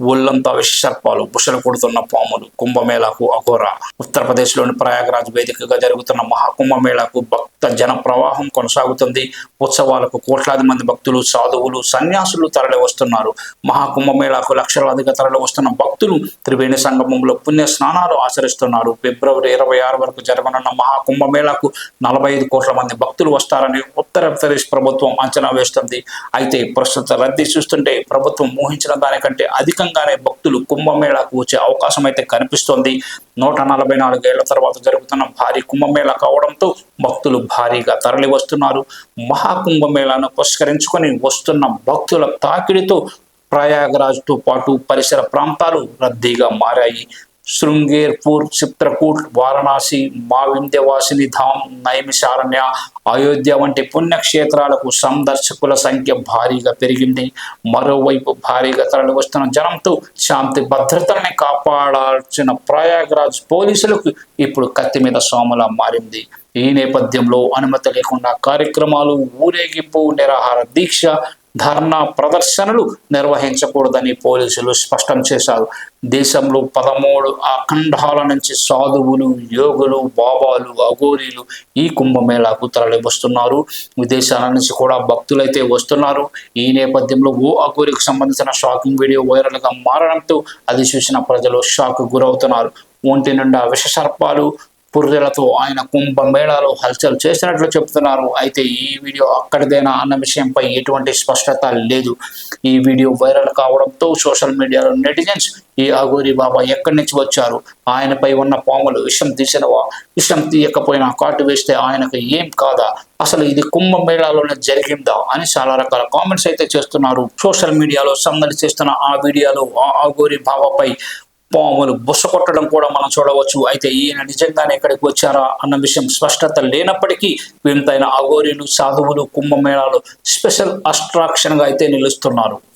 ఒళ్ళంతా విషసర్పాలు బుషలు కొడుతున్న పాములు కుంభమేళాకు అఘోర. ఉత్తరప్రదేశ్లోని ప్రయాగరాజ్ వేదికగా జరుగుతున్న మహాకుంభమేళాకు భక్త జన ప్రవాహం కొనసాగుతుంది. ఉత్సవాలకు కోట్లాది మంది భక్తులు సాధువులు సన్యాసులు తరలి వస్తున్నారు. మహాకుంభమేళాకు లక్షలాదిగా తరలి వస్తున్న భక్తులు త్రివేణి సంగమంలో పుణ్య స్నానాలు ఆచరిస్తున్నారు. ఫిబ్రవరి ఇరవై ఆరు వరకు జరగనున్న మహాకుంభమేళాకు నలభై ఐదు కోట్ల మంది భక్తులు వస్తారని ఉత్తరప్రదేశ్ ప్రభుత్వం అంచనా వేస్తుంది. అయితే ప్రస్తుత రద్దీ చూస్తుంటే ప్రభుత్వం ఊహించిన దానికంటే అధిక అధికంగానే భక్తులు కుంభమేళాకు వచ్చే అవకాశం అయితే కనిపిస్తోంది. నూట నలభై నాలుగేళ్ళ తర్వాత జరుగుతున్న భారీ కుంభమేళా కావడంతో భక్తులు భారీగా తరలి వస్తున్నారు మహాకుంభమేళాను పురస్కరించుకొని వస్తున్న భక్తుల తాకిడితో ప్రయాగరాజ్తో పాటు పరిసర ప్రాంతాలు రద్దీగా మారాయి. శృంగేర్పూర్ చిత్రకూట్ వారణాసి మా వింధ్యవాసిని ధామ్ నైమిషారణ్య అయోధ్య వంటి పుణ్యక్షేత్రాలకు సందర్శకుల సంఖ్య భారీగా పెరిగింది. మరోవైపు భారీగా తరలి వస్తున్న జనంతో శాంతి భద్రతల్ని కాపాడాల్సిన ప్రయాగరాజ్ పోలీసులకు ఇప్పుడు కత్తి మీద సోమలా మారింది. ఈ నేపథ్యంలో అనుమతి లేకుండా కార్యక్రమాలు ఊరేగింపు నిరాహార దీక్ష ధర్నా ప్రదర్శనలు నిర్వహించకూడదని పోలీసులు స్పష్టం చేశారు. దేశంలో పదమూడు అఖండాల నుంచి సాధువులు యోగులు బాబాలు అఘోరీలు ఈ కుంభమేళాకు తరలి వస్తున్నారు విదేశాల నుంచి కూడా భక్తులైతే వస్తున్నారు. ఈ నేపథ్యంలో ఓ అఘోరికి సంబంధించిన షాకింగ్ వీడియో వైరల్గా మారడంతో అది చూసిన ప్రజలు షాక్ గురవుతున్నారు. ఒంటి నిండా విష సర్పాలు పుర్రెలతో ఆయన కుంభమేళాలో హల్చల్ చేసినట్లు చెప్తున్నారు. అయితే ఈ వీడియో అక్కడిదేనా అన్న విషయంపై ఎటువంటి స్పష్టత లేదు. ఈ వీడియో వైరల్ కావడంతో సోషల్ మీడియాలో నెటిజన్స్ ఈ అఘోరి బాబా ఎక్కడి నుంచి వచ్చారు? ఆయనపై ఉన్న పాములు విషం తీసినవా? విషం తీయకపోయినా కాటు వేస్తే ఆయనకు ఏం కాదా? అసలు ఇది కుంభమేళాలోనే జరిగిందా? అని చాలా రకాల కామెంట్స్ అయితే చేస్తున్నారు. సోషల్ మీడియాలో సందడి చేస్తున్న ఆ వీడియోలో ఆ అఘోరి బాబాపై పాములు బుస కొట్టడం కూడా మనం చూడవచ్చు. అయితే ఈయన నిజంగానే ఇక్కడికి వచ్చారా అన్న విషయం స్పష్టత లేనప్పటికీ వింతైన అఘోరీలు సాధువులు కుంభమేళాలు స్పెషల్ అట్రాక్షన్గా అయితే నిలుస్తున్నారు.